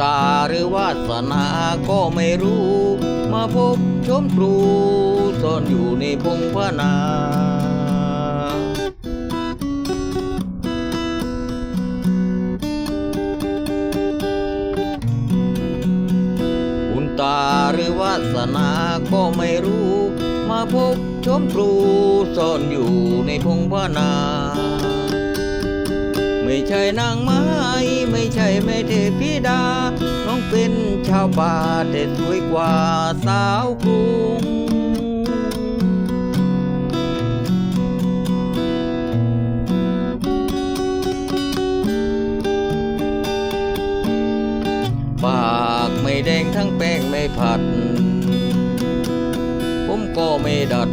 นาก็ไม่รู้ มาพบชมครูซ่อนอยู่ในพงพนาบุญตาหรือวาสนาก็ไม่รู้ มาพบชมครูซ่อนอยู่ในพงพนา ใช่นางไม้ไม่ใช่แม่เทพิดา น้องเป็นชาวป่าแต่สวยกว่าสาวกรุงปากไม่แดงทั้งแป้งไม่ผัด ผมก็ไม่ดัด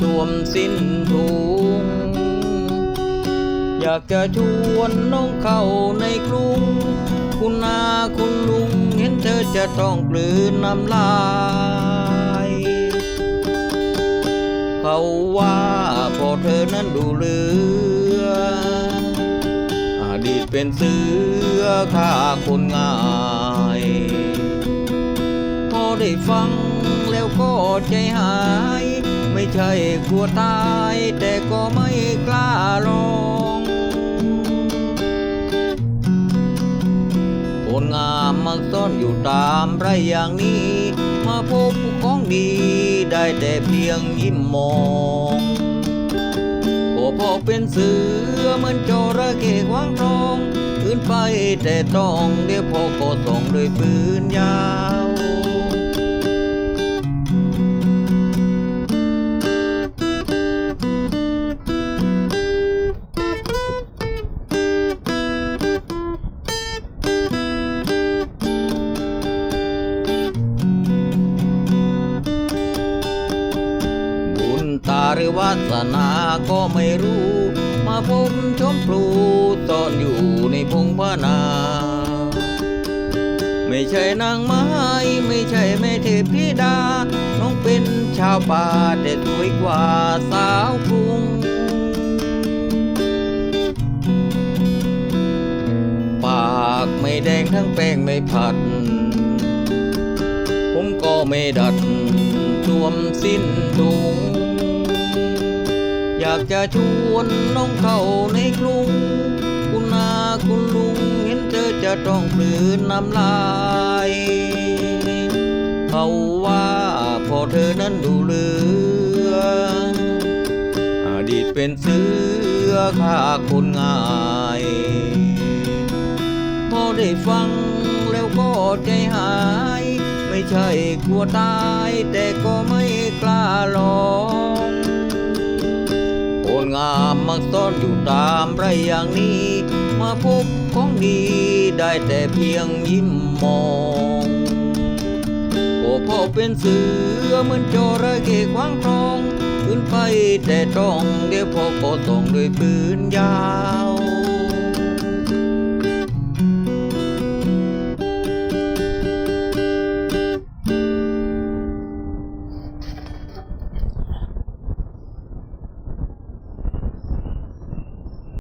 สวมสิ้นถุง อยากจะชวนน้องเข้าในกรุง คุณนาคุณลุงเห็นเธอจะต้องกลืนน้ำลาย เขาว่าพอเธอนั้นดูเลืออดีตเป็นเสือฆ่าคนง่ายพอได้ฟังแล้วก็ใจหาย ไม่ใช่กลัวตายแต่ก็ไม่กล้าลอ นงามมักซ่อนอยู่ตามไรอย่างนี้ มาพบของดีได้แต่เพียงยิ้มมองโอ้พอเป็นเสือเหมือนจระเข้ขวางทองขึ้นไปแต่ต้องเดี๋ยวพอก็ส่องด้วยปืนยาว วาสนาก็ไม่รู้ มาพบชมพลูซ่อนอยู่ในพงพนา ไม่ใช่นางไม้ ไม่ใช่แม่เทพธิดา น้องเป็นชาวป่าแต่สวยกว่าสาวกรุงปากไม่แดงทั้งแป้งไม่ผัด ผมก็ไม่ดัดสวมสิ้นถุง อยากจะชวนน้องเข้าในกรุง คุณนาคุณลุงเห็นเธอจะต้องกลืนน้ำลายเขาว่าพอเธอนั้นดูเลืออดีตเป็นเสือฆ่าคนง่ายพอได้ฟังแล้วก็ใจหาย ไม่ใช่กลัวตายแต่ก็ไม่กล้าลอง งามมักซ่อนอยู่ตามไรอย่างนี้ มาพบของดีได้แต่เพียงยิ้มมองโอ้พ่อเป็นเสือเหมือนจระเข้ขวางทอง ขึ้นไปแต่ต้องเดี๋ยวพ่อก็ต้องด้วยปืนยา